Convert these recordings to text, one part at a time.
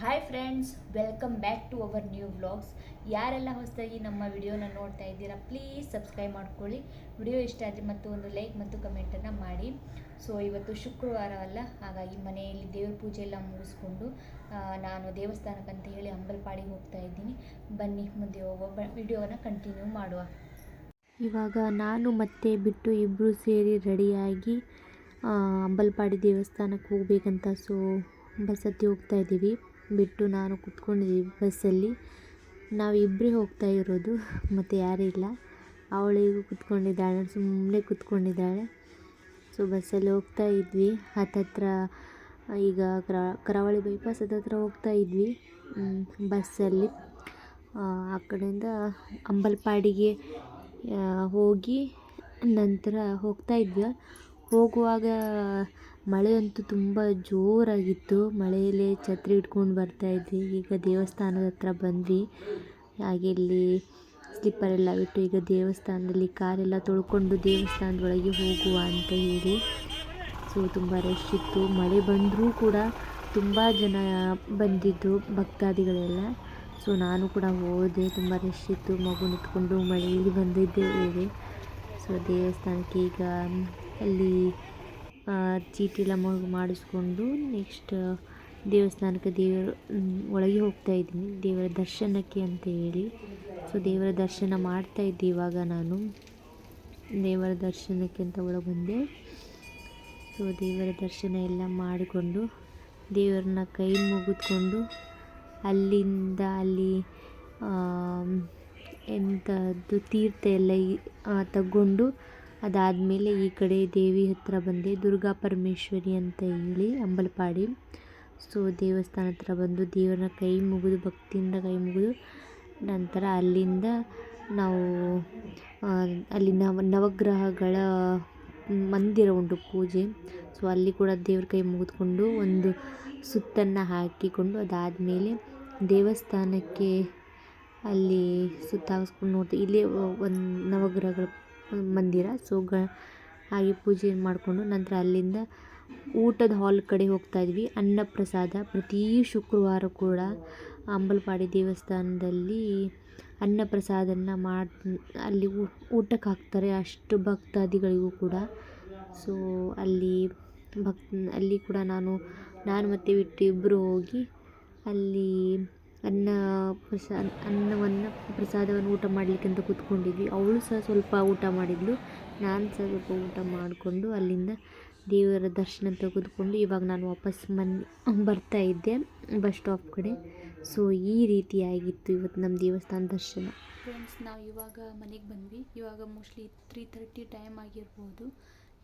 Hi friends welcome back to our new vlogs ಯಾರೆಲ್ಲ ಹೊಸದಾಗಿ ನಮ್ಮ ವಿಡಿಯೋನ ನೋಡ್ತಾ ಇದ್ದೀರಾ ಪ್ಲೀಸ್ ಸಬ್ಸ್ಕ್ರೈಬ್ ಮಾಡ್ಕೊಳ್ಳಿ. ವಿಡಿಯೋ ಇಷ್ಟ ಆದರೆ ಮತ್ತು ಒಂದು ಲೈಕ್ ಮತ್ತು ಕಮೆಂಟನ್ನು ಮಾಡಿ. ಸೊ ಇವತ್ತು ಶುಕ್ರವಾರ ಅಲ್ಲ, ಹಾಗಾಗಿ ಮನೆಯಲ್ಲಿ ದೇವ್ರ ಪೂಜೆ ಎಲ್ಲ ಮುಗಿಸ್ಕೊಂಡು ನಾನು ದೇವಸ್ಥಾನಕ್ಕಂತ ಹೇಳಿ ಅಂಬಲ್ಪಾಡಿಗೆ ಹೋಗ್ತಾ ಇದ್ದೀನಿ. ಬನ್ನಿ, ಮುಂದೆ ಹೋಗುವ ವಿಡಿಯೋವನ್ನು ಕಂಟಿನ್ಯೂ ಮಾಡುವ. ಇವಾಗ ನಾನು ಮತ್ತೆ ಬಿಟ್ಟು ಇಬ್ಬರು ಸೇರಿ ರೆಡಿಯಾಗಿ ಅಂಬಲ್ಪಾಡಿ ದೇವಸ್ಥಾನಕ್ಕೆ ಹೋಗಬೇಕಂತ ಸೊ ಬಸ್ ಹತ್ತಿ ಹೋಗ್ತಾ ಇದ್ದೀವಿ. ಬಿಟ್ಟು ನಾನು ಕುತ್ಕೊಂಡಿದ್ದೀವಿ ಬಸ್ಸಲ್ಲಿ. ನಾವು ಇಬ್ಬರೇ ಹೋಗ್ತಾ ಇರೋದು, ಮತ್ತು ಯಾರೂ ಇಲ್ಲ. ಅವಳಿಗೂ ಕುತ್ಕೊಂಡಿದ್ದಾಳೆ ಸುಮ್ಮನೆ ಕುತ್ಕೊಂಡಿದ್ದಾಳೆ. ಸೊ ಬಸ್ಸಲ್ಲಿ ಹೋಗ್ತಾ ಇದ್ವಿ. ಹತ್ತತ್ರ ಈಗ ಕರ, ಕರಾವಳಿ ಬೈಪಾಸ್ ಹತ್ತತ್ರ ಹೋಗ್ತಾ ಇದ್ವಿ. ಬಸ್ಸಲ್ಲಿ. ಆ ಕಡೆಯಿಂದ ಅಂಬಲ್ಪಾಡಿಗೆ ಹೋಗಿ ನಂತರ ಹೋಗ್ತಾ ಇದ್ವಿ. ಹೋಗುವಾಗ ಮಳೆ ಅಂತೂ ತುಂಬ ಜೋರಾಗಿತ್ತು. ಮಳೆಯಲ್ಲಿ ಛತ್ರಿ ಹಿಡ್ಕೊಂಡು ಬರ್ತಾ ಇದ್ವಿ. ಈಗ ದೇವಸ್ಥಾನದ ಹತ್ರ ಬಂದ್ವಿ. ಹಾಗೆ ಇಲ್ಲಿ ಸ್ಲಿಪ್ಪರ್ ಎಲ್ಲ ಬಿಟ್ಟು ಈಗ ದೇವಸ್ಥಾನದಲ್ಲಿ ಕಾರೆಲ್ಲ ತೊಳ್ಕೊಂಡು ದೇವಸ್ಥಾನದೊಳಗೆ ಹೋಗುವ ಅಂತ ಹೇಳಿ. ಸೊ ತುಂಬ ರಶ್ ಇತ್ತು. ಮಳೆ ಬಂದರೂ ಕೂಡ ತುಂಬ ಜನ ಬಂದಿದ್ದು, ಭಕ್ತಾದಿಗಳೆಲ್ಲ. ಸೊ ನಾನು ಕೂಡ ಹೋದೆ. ತುಂಬ ರಶ್ ಇತ್ತು. ಮಗು ನಿಂತ್ಕೊಂಡು ಮಳೆಯಲ್ಲಿ ಬಂದಿದ್ದೇವೆ ಸೊ ದೇವಸ್ಥಾನಕ್ಕೆ ಈಗ ಅಲ್ಲಿ ಚೀಟಿ ಎಲ್ಲ ಮಾಡಿಸ್ಕೊಂಡು ನೆಕ್ಸ್ಟ್ ದೇವಸ್ಥಾನಕ್ಕೆ ದೇವರ ಒಳಗೆ ಹೋಗ್ತಾ ಇದ್ದೀನಿ. ದೇವರ ದರ್ಶನಕ್ಕೆ ಅಂತ ಹೇಳಿ. ಸೊ ದೇವರ ದರ್ಶನ ಮಾಡ್ತಾ ಇದ್ದೆ ಇವಾಗ ನಾನು. ದೇವರ ದರ್ಶನಕ್ಕೆ ಅಂತ ಒಳಗೆ ಬಂದೆ. ಸೊ ದೇವರ ದರ್ಶನ ಎಲ್ಲ ಮಾಡಿಕೊಂಡು, ದೇವರನ್ನ ಕೈ ಮುಗಿದ್ಕೊಂಡು, ಅಲ್ಲಿಂದ ಅಲ್ಲಿ ಎಂಥದ್ದು ತೀರ್ಥ ಎಲ್ಲ ತಗೊಂಡು ಅದಾದಮೇಲೆ ಈ ಕಡೆ ದೇವಿ ಹತ್ರ ಬಂದೆ. ದುರ್ಗಾ ಪರಮೇಶ್ವರಿ ಅಂತ ಹೇಳಿ ಅಂಬಲಪಾಡಿ. ಸೊ, ದೇವಸ್ಥಾನ ಹತ್ರ ಬಂದು ದೇವರನ್ನ ಕೈ ಮುಗಿದು, ಭಕ್ತಿಯಿಂದ ಕೈ ಮುಗಿದು ನಂತರ ಅಲ್ಲಿಂದ ನಾವು ಅಲ್ಲಿ ನವ, ನವಗ್ರಹಗಳ ಮಂದಿರ ಉಂಟು ಪೂಜೆ. ಸೊ, ಅಲ್ಲಿ ಕೂಡ ದೇವ್ರ ಕೈ ಮುಗಿದುಕೊಂಡು ಒಂದು ಸುತ್ತನ್ನು ಹಾಕಿಕೊಂಡು ಅದಾದಮೇಲೆ ದೇವಸ್ಥಾನಕ್ಕೆ ಅಲ್ಲಿ ಸುತ್ತ ಹಾಕಿಸ್ಕೊಂಡು ನೋಡ್ತೀವಿ ಇಲ್ಲಿ ಒಂದು ನವಗ್ರಹಗಳ ಮಂದಿರ. ಸೊ ಗ, ಹಾಗೆ ಪೂಜೆ ಮಾಡಿಕೊಂಡು ನಂತರ ಅಲ್ಲಿಂದ ಊಟದ ಹಾಲ್ ಕಡೆ ಹೋಗ್ತಾ ಇದ್ವಿ. ಅನ್ನಪ್ರಸಾದ ಪ್ರತಿ ಶುಕ್ರವಾರ ಕೂಡ ಅಂಬಲಪಾಡಿ ದೇವಸ್ಥಾನದಲ್ಲಿ ಅನ್ನಪ್ರಸಾದನ ಮಾಡಿ, ಅಲ್ಲಿ ಊಟಕ್ಕೆ ಹಾಕ್ತಾರೆ ಅಷ್ಟು ಭಕ್ತಾದಿಗಳಿಗೂ ಕೂಡ. ಸೊ ಅಲ್ಲಿ ಭಕ್ ಅಲ್ಲಿ ಕೂಡ ನಾನು ನಾನು ಮತ್ತು ಬಿಟ್ಟು ಇಬ್ಬರು ಹೋಗಿ ಅಲ್ಲಿ ಅನ್ನ ಪ್ರಸಾ, ಅನ್ನವನ್ನು ಪ್ರಸಾದವನ್ನು ಊಟ ಮಾಡಲಿಕ್ಕೆ ಅಂತ ಕೂತ್ಕೊಂಡಿದ್ವಿ. ಅವಳು ಸಹ ಸ್ವಲ್ಪ ಊಟ ಮಾಡಿದ್ಳು ನಾನು ಸಹ ಸ್ವಲ್ಪ ಊಟ ಮಾಡಿಕೊಂಡು ಅಲ್ಲಿಂದ ದೇವರ ದರ್ಶನ ತೆಗೆದುಕೊಂಡು ಇವಾಗ ನಾನು ವಾಪಸ್ ಮನೆ, ಬರ್ತಾ ಇದ್ದೆ ಬಸ್ ಸ್ಟಾಪ್ ಕಡೆ. ಸೊ ಈ ರೀತಿಯಾಗಿತ್ತು ಇವತ್ತು ನಮ್ಮ ದೇವಸ್ಥಾನ ದರ್ಶನ. ಫ್ರೆಂಡ್ಸ್ ನಾವು ಇವಾಗ ಮನೆಗೆ ಬಂದ್ವಿ. ಇವಾಗ ಮೋಸ್ಟ್ಲಿ ತ್ರೀ ತರ್ಟಿ ಟೈಮ್ ಆಗಿರ್ಬೋದು.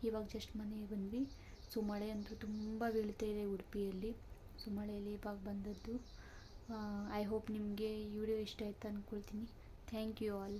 ಇವಾಗ ಜಸ್ಟ್ ಮನೆಗೆ ಬಂದ್ವಿ. ಸೊ ಮಳೆ ಅಂತೂ ತುಂಬ ಬೀಳ್ತಾ ಇದೆ ಉಡುಪಿಯಲ್ಲಿ. ಸೊ ಮಳೆಯಲ್ಲಿ ಇವಾಗ ಬಂದದ್ದು ಐ ಹೋಪ್ ನಿಮಗೆ ಈ ವಿಡಿಯೋ ಇಷ್ಟ ಆಯ್ತು ಅಂದ್ಕೊಳ್ತೀನಿ ಥ್ಯಾಂಕ್ ಯು ಆಲ್